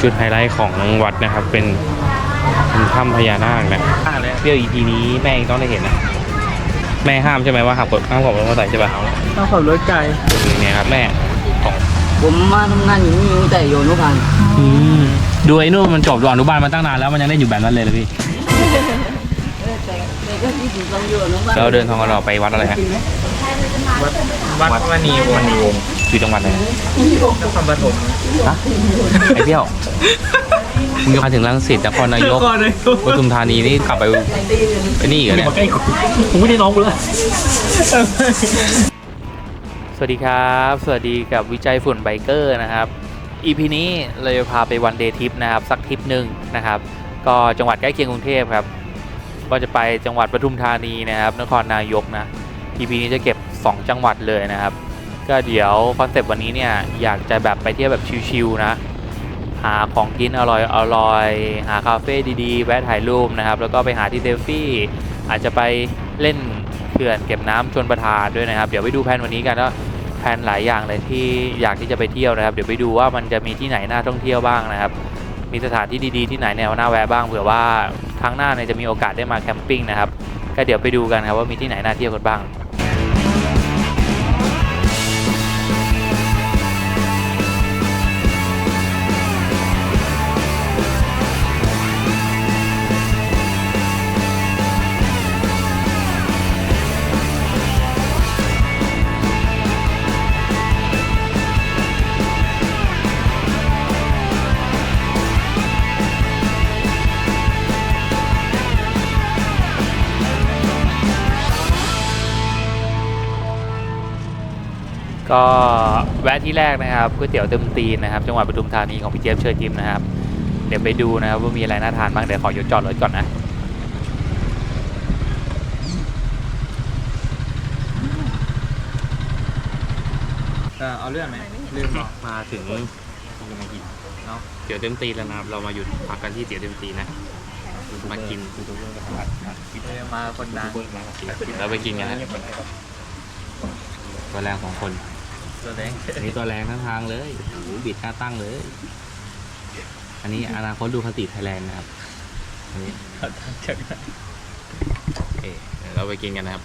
เป็นจุดไฮไลท์ของวัดนะครับ เป็นเป็นถ้ำพญานาคนะเที่ยว EP นี้แม่เองต้องได้เห็นนะ แม่ห้ามใช่ไหมว่าห้ามกดห้ามกดรถมอเตอร์ไซค์ใช่ป่ะต้องขับรถไกลเนี่ยครับแม่ของผมมาทำงานอยู่นี่ตั้งแต่อยู่อนุบาลอืมดูไอ้นู่นมันจบดูอนุบาลมาตั้งนานแล้วมันยังเล่นอยู่แบบนั้นเลยเลยพี่แต่แต่ก็คิดถึงตอนอยู่อนุบาลเราเดินทางกันเราไปวัดอะไรฮะกินไหมวัดวัดมณีวงศ์ อยู่จังหวัดไหนนครปฐมฮะไอ้เที่ยวมึงจะมาถึงรังสิตนครนายกก่อนเลยปทุมธานีนี่กลับไปไปนี่อีกันเนี่ยมาใกล้กูผมไม่ได้น้องกูเลยสวัสดีครับ สวัสดีกับวิจัยฝุ่นไบเกอร์นะครับ EP นี้เราจะพาไปวันเดย์ทริปนะครับ สักทริปหนึ่งนะครับ ก็จังหวัดใกล้เคียงกรุงเทพครับก็จะไปจังหวัดปทุมธานีนะครับ นครนายกนะ EP นี้จะเก็บ 2 จังหวัดเลยนะครับ ก็เดี๋ยวคอนเซปต์วันนี้เนี่ยอยากจะแบบไปเที่ยวแบบชิลๆนะ หาของกินอร่อยอร่อยหาคาเฟ่ดีๆ แวะถ่ายรูปนะครับ แล้วก็ไปหาที่เซลฟี่ อาจจะไปเล่นเขื่อนเก็บน้ำชนประทานด้วยนะครับ เดี๋ยวไปดูแผนวันนี้กันว่าแผนหลายอย่างเลยที่อยากที่จะไปเที่ยวนะครับ เดี๋ยวไปดูว่ามันจะมีที่ไหนน่าท่องเที่ยวบ้างนะครับ มีสถานที่ดีๆที่ไหนแนวน่าแวะบ้างเผื่อว่าครั้งหน้าเนี่ยจะมีโอกาสได้มาแคมปิ้งนะครับก็เดี๋ยวไปดูกันครับว่ามีที่ไหนน่าเที่ยวกันบ้าง ก็แวะที่แรกนะครับก๋วยเตี๋ยวเต็มตีนนะครับ จังหวัดปทุมธานีของพี่เจี๊ยบเชิญยิ้มนะครับ เดี๋ยวไปดูนะครับว่ามีอะไรน่าทานบ้างเดี๋ยวขอหยุดจอดรถก่อนนะเอาเรื่องไหมเรื่องมาถึงเนาะเตี๋ยวเต็มตีนแล้วนะครับ เรามาหยุดพักกันที่เตี๋ยวเต็มตีนนะ มากินมาคนดัง เราไปกินกันนะตัวแรงสองคน ตัวแดงอันนี้ตัวแรงทั้งทางเลยโอ้โหบิดหน้าตั้งเลย อันนี้อนาคตดูคติไทยแลนด์นะครับ อันนี้จากเอ๊ะเดี๋ยวเราไปกินกันนะครับ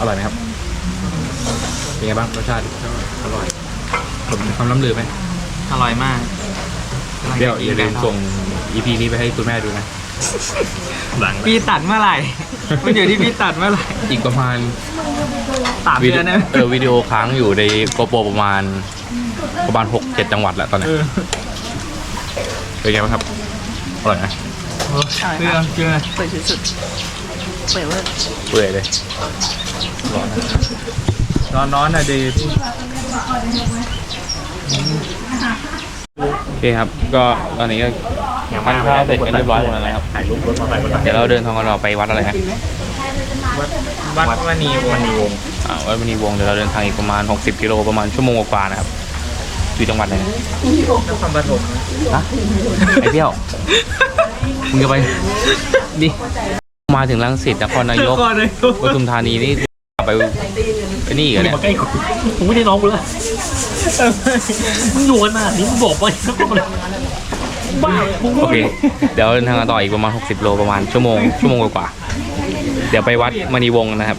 อร่อยไหมครับ เป็นไงบ้างรสชาติอร่อยผมมีความล้ำลือไหมอร่อยมาก เดี๋ยวอย่าลืมส่ง EP นี้ไปให้คุณแม่ดูนะหลังพี่ตัดเมื่อไหร่ มันอยู่ที่พี่ตัดเมื่อไหร่อีกประมาณสามวิเดืดีอนนะเออวิดีโอค้างอยู่ในโกโปรประมาณ ประมาณหกเจ็ดจังหวัดแล้วตอนนี้เออเป็นไงบ้างครับอร่อยนะเรื่องเรื่องเปิดสุดๆเปิดเว่าเปื่อยเลยร้อนร้อนๆอะดีโอ เคครับ ก็ตอนนี้ก็ทานข้าวเสร็จกันเรียบร้อยหมดแล้วนะครับเดี๋ยวเราเดินทางกันเราไปวัดอะไรฮะวัดวัดมณีวงศ์อ่าวัดมณีวงศ์เดี๋ยวเราเดินทางอีกประมาณ 60กิโลประมาณชั่วโมงกว่าๆนะครับอยู่จังหวัดไหนนครปฐมฮะไอ้เที่ยวมึงจะไปดิมาถึงรังสิตนครนายกก่อนเลยปทุมธานีนี่กลับ ไปไปนี่อีกันเนี่ยมาใกล้กูผมไม่ได้น้องกูเลยมึงอยู่ขนาดนี้มึงบอกไปก็เลยบ้าเลยมึงโอเค เดี๋ยวเดินทางกันต่ออีกประมาณ 60 โลประมาณชั่วโมงชั่วโมงกว่าๆเดี๋ยวไปวัดมณีวงศ์นะครับ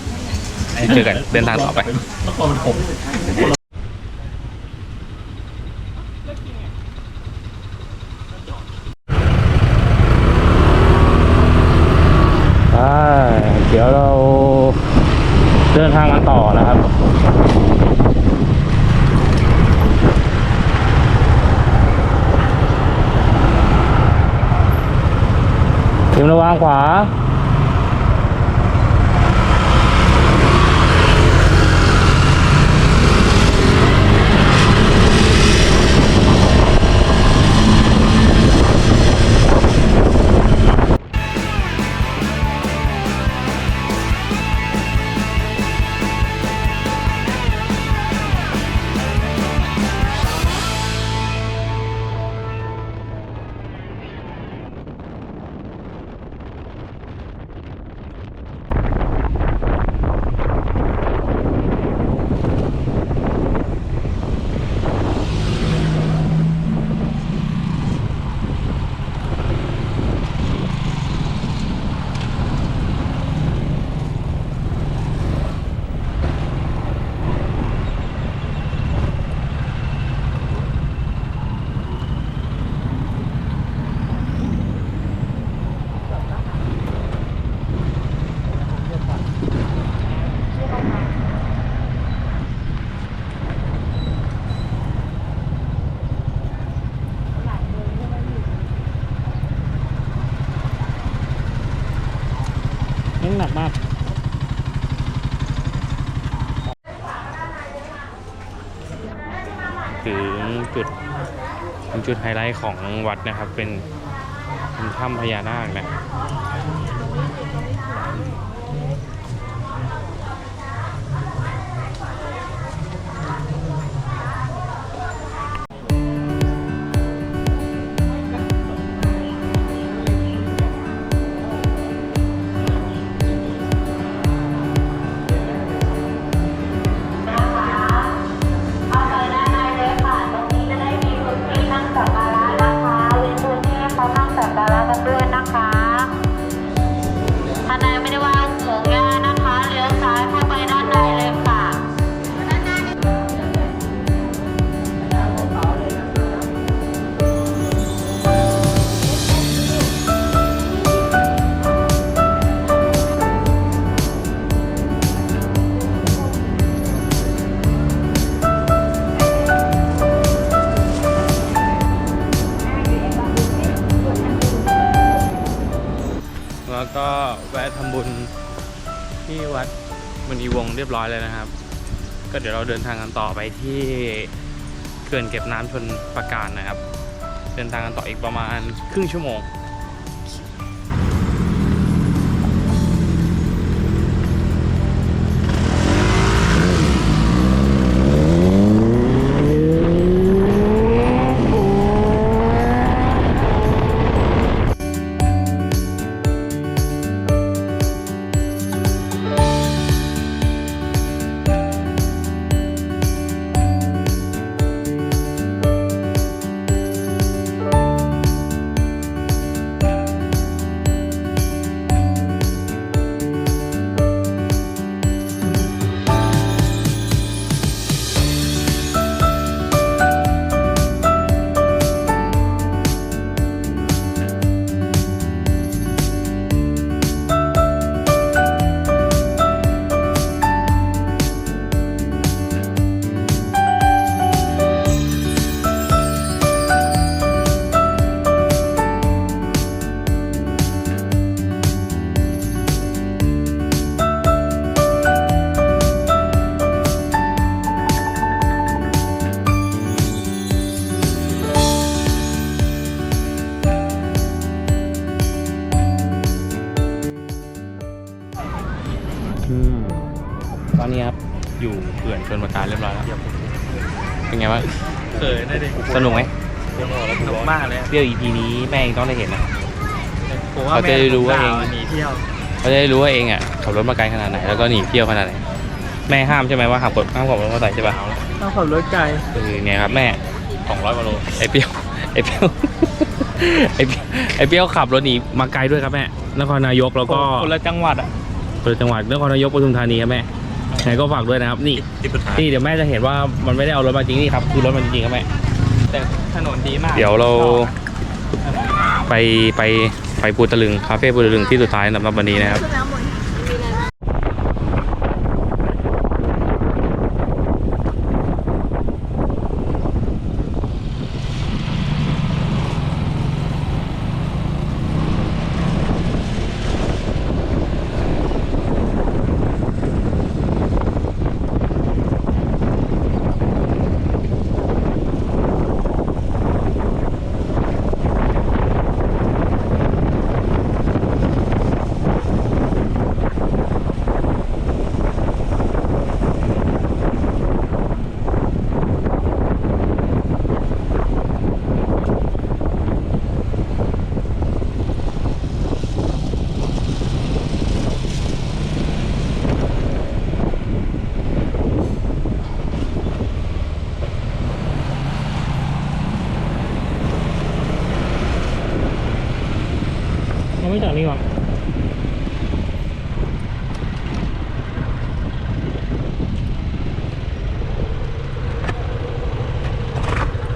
เจอกันเดินทางต่อไป นครปฐม เดี๋ยวเราเดินทางกันต่อนะครับ เตรียมระวังขวา จุดไฮไลท์ของวัดนะครับ เป็นถ้ำพญานาคนะ นะครับ ก็เดี๋ยวเราเดินทางกันต่อไปที่เขื่อนเก็บน้ำชนประการนะครับ เดินทางกันต่ออีกประมาณครึ่งชั่วโมง เลยเปรี้ยว EP นี้แม่งต้องได้เห็นนะ ผมว่าเขาจะได้รู้ว่าเองหนีเที่ยว เขาจะได้รู้ว่าเองอะขับรถมาไกลขนาดไหนแล้วก็หนีเที่ยวขนาดไหนแม่ห้ามใช่ไหมว่าขับรถห้ามขับรถมาใส่ใช่ป่ะต้องขับรถไกลคือเนี่ยครับแม่200กว่าโลไอเปรี้ยวไอเปรี้ยวไอเปรี้ยวไอเปรี้ยวขับรถหนีมาไกลด้วยครับแม่นครนายกแล้วก็คนละจังหวัดอะเปิดจังหวัดนครนายกปทุมธานีครับแม่ไหนก็ฝากด้วยนะครับนี่ติดปัญหานี่เดี๋ยวแม่จะเห็นว่ามันไม่ได้เอารถมาจริงนี่ครับคือรถมันจริงๆครับแม่ แต่ถนนดีมากเดี๋ยวเรา ไปไปไปปูตะลึงคาเฟ่ปูตะลึงที่สุดท้ายสำหรับวันนี้นะครับ ไม่จอดนี่ก่อน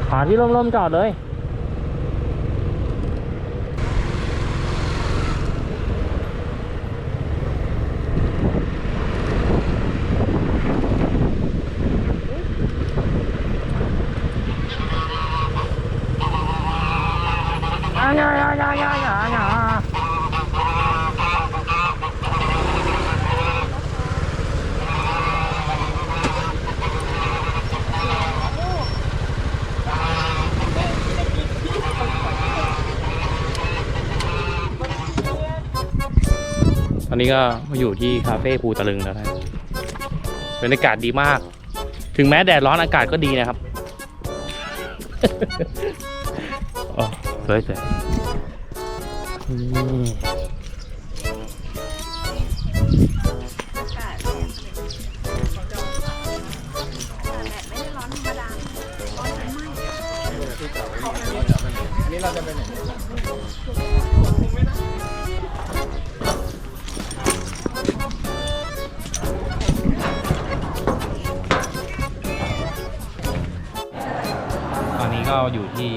หาที่ร่มๆจอดเลย อนนี้ก็มาอยู่ที่คาเฟ่ภูตะลึงแล้วนะบบรรยากาศดีมาก ถึงแม้แดดร้อนอากาศก็ดีนะครับโอ้สวยสวยนี่ตอนนี้ ก็อยู่ที่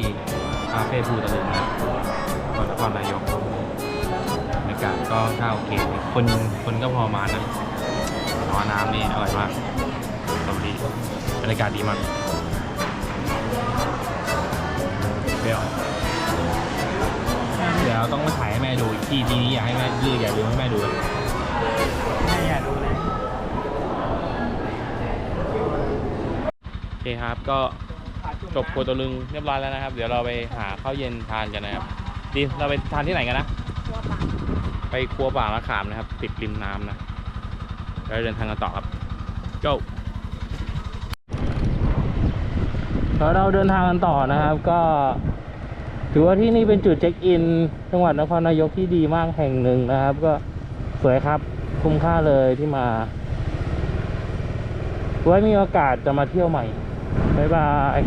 คาเฟ่ภูตะลึงนะจังหวัดนครนายกบรรยากาศก็ค่าโอเคคนคนก็พอมานะแต่ว่าน้ำนี่อร่อยมากสมดีบรรยากาศดีมากเดี๋ยวเดี๋ยวต้องมาถ่ายให้แม่ดูอีกที่ทีนี้อยากให้แม่ยืดอย่าลืมให้แม่ดูแม่อยากดูเลยโอเคครับก็ จบโคตรลึงเรียบร้อยแล้วนะครับ เดี๋ยวเราไปหาข้าวเย็นทานกันนะครับดีเราไปทานที่ไหนกันนะ ไปครัวป่ามะขามนะครับ ติดริมน้ำนะแล้วเดินทางกันต่อครับ go แล้วเราเดินทางกันต่อนะครับ ก็ถือว่าที่นี่เป็นจุดเช็คอิน จังหวัดนครนายกที่ดีมากแห่งหนึ่งนะครับ ก็สวยครับคุ้มค่าเลยที่มา ไว้มีโอกาสจะมาเที่ยวใหม่ บ๊ายบาย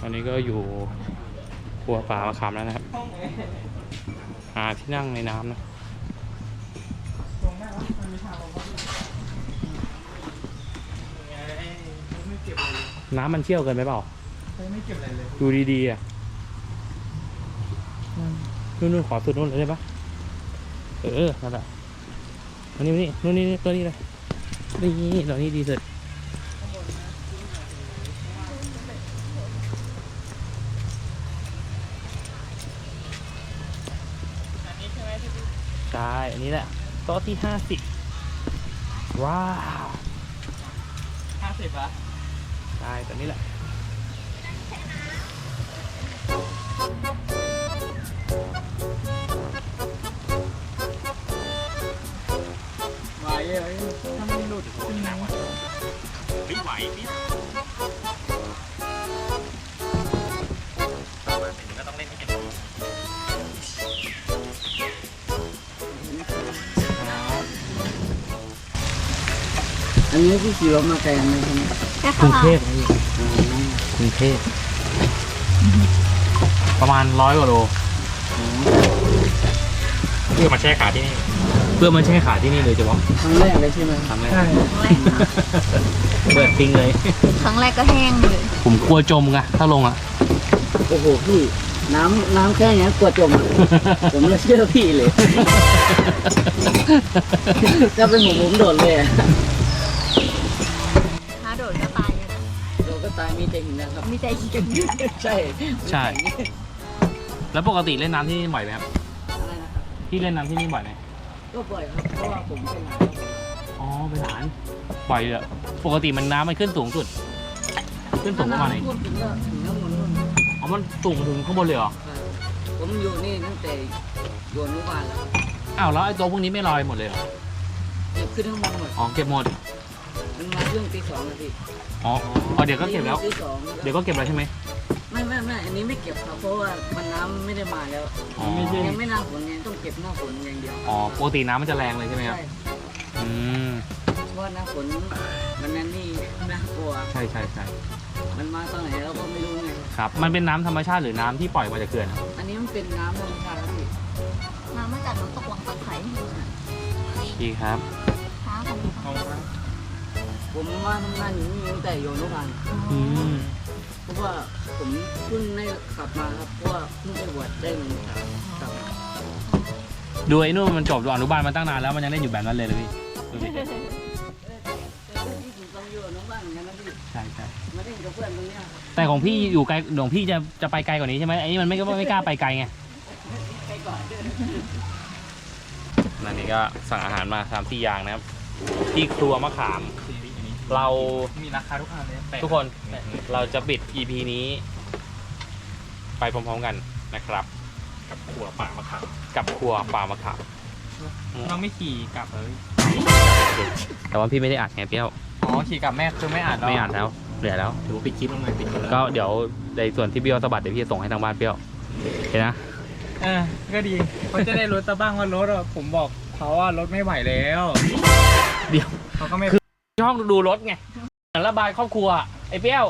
ตอนนี้ก็อยู่ครัวป่ามะขามแล้วนะครับหาที่นั่งในน้ำนะ น้ำมันเชี่ยวเกินไปเปล่า ไม่เก็บอะไรเลยดูดีๆอะนู่นนู่นขอสุดนู่นเลยได้ปะเออนั่นแหละอันนี้นี่นู่นนี่นี่ตัวนี้เลยนี่ตัวนี้ดีสุดใช่อันนี้แหละ โต๊ะที่ห้าสิบว้าวห้าสิบอะใช่ตัวนี้แหละไหวเลยถ้าไม่หลุดขึ้นน้ำไม่ไหวเอันนี้ที่ขี่รถมาไกลไหมครับกรุงเทพกรุงเทพประมาณร้อยกว่าโลเพื่อมาแช่ขาที่นี่เพื่อมาแช่ขาที่นี่เลยจะบอกครั้งแรกเลยใช่ไหมทำเลยใช่เปิดทิ้งเลย ครั้งแรกก็แห้งเลยผมกลัวจมไงถ้าลงอะ โอ้โหพี่น้ำน้ำแค่เนี้ยกลัวจมอะผมเลยเชื่อพี่เลย ถ้าเป็นผมผมโดดเลยอะ ตายมีแต่หินนะครับ มีใจคิดกันอยู่ใช่ใช่แล้วปกติเล่นน้ำที่นี่บ่อยไหมครับอะไรนะครับพี่เล่นน้ำที่นี่บ่อยไหมก็บ่อยครับเพราะว่าผมเป็นหลานอ๋อเป็นหลานบ่อยเลยปกติมันน้ำมันขึ้นสูงสุด ขึ้นสูงประมาณไหนพูดถึงก็ถึงข้างบนนู่นอ๋อมันสูงถึงข้างบนเลยเหรอครับผมอยู่นี่ตั้งแต่อยู่อนุบาลแล้วครับอ้าวแล้วไอ้ตัวพวกนี้ไม่ลอยหมดเลยเหรอเก็บขึ้นข้างบนหมดอ๋อเก็บหมด มันมาช่วงตีสองนาทีอ๋ออ๋อเดี๋ยวก็เก็บแล้ว ตีสองเดี๋ยวก็เก็บแล้วใช่ไหมไม่ไม่ไม่อันนี้ไม่เก็บครับเพราะว่ามันน้ำไม่ได้มาแล้วอ๋อยังไม่หน้าฝนไงต้องเก็บหน้าฝนอย่างเดียวอ๋อปกติน้ำมันจะแรงเลยใช่ไหมครับ ใช่อืม เพราะว่าหน้าฝนมันนั่นนี่น่ากลัวใช่ใช่ใช่มันมาตอนไหนเราก็ไม่รู้ไงครับ มันเป็นน้ำธรรมชาติหรือน้ำที่ปล่อยมาจากเขื่อนครับ อันนี้มันเป็นน้ำธรรมชาติครับพี่ น้ำมาจากน้ำตกวังตะไคร้ดีครับ ผมมาทำงานอยู่นี่ตั้งแต่อยู่อนุบาลอืมเพราะว่าผมเพิ่งได้กลับมาครับเพราะว่าเพิ่งไปบวชได้หนึ่งครั้งกลับมาดูไอ้นู่นมันจบดูอนุบาลมาตั้งนานแล้วมันยังเล่นอยู่แบบนั้นเลยเลยพี่ดูดิแต่ก็ที่ผมต้องอยู่อนุบาลเหมือนกันนะพี่ใช่ใช่มาเล่นกับเพื่อนตรงเนี้ยครับแต่ของพี่อยู่ไกลของพี่จะจะไปไกลกว่านี้ใช่ไหมไอ้นี่มันไม่ไม่กล้าไปไกลไงนั่นนี่ก็สั่งอาหารมาสามสี่อย่างนะครับที่ครัวมะขาม เรามีราคาทุกอันเลยทุกคนเราจะปิด EP นี้ ไปพร้อมๆกันนะครับ กับขัวป่ามะขามกับครัวปลามะขามน้องไม่ขี่กลับเลยแต่ว่าพี่ไม่ได้อัดไงเปรี้ยวอ๋อขี่กลับแม่คือไม่อ่านไม่อัดแล้วเหลือแล้วถือว่าปิดคลิปแล้วไงปิดคลิปแล้วก็เดี๋ยวในส่วนที่เปรี้ยวสะบัดเดี๋ยวพี่จะส่งให้ทางบ้านเปรี้ยวเห็นนะเออก็ดีเขาจะได้รู้ซะบ้างว่ารถอะผมบอกเขาว่ารถไม่ไหวแล้ว เดี๋ยวเขาก็ไม่ ห้องดูรถไงเหมือนระบายครอบครัวไอ้เปี้ยว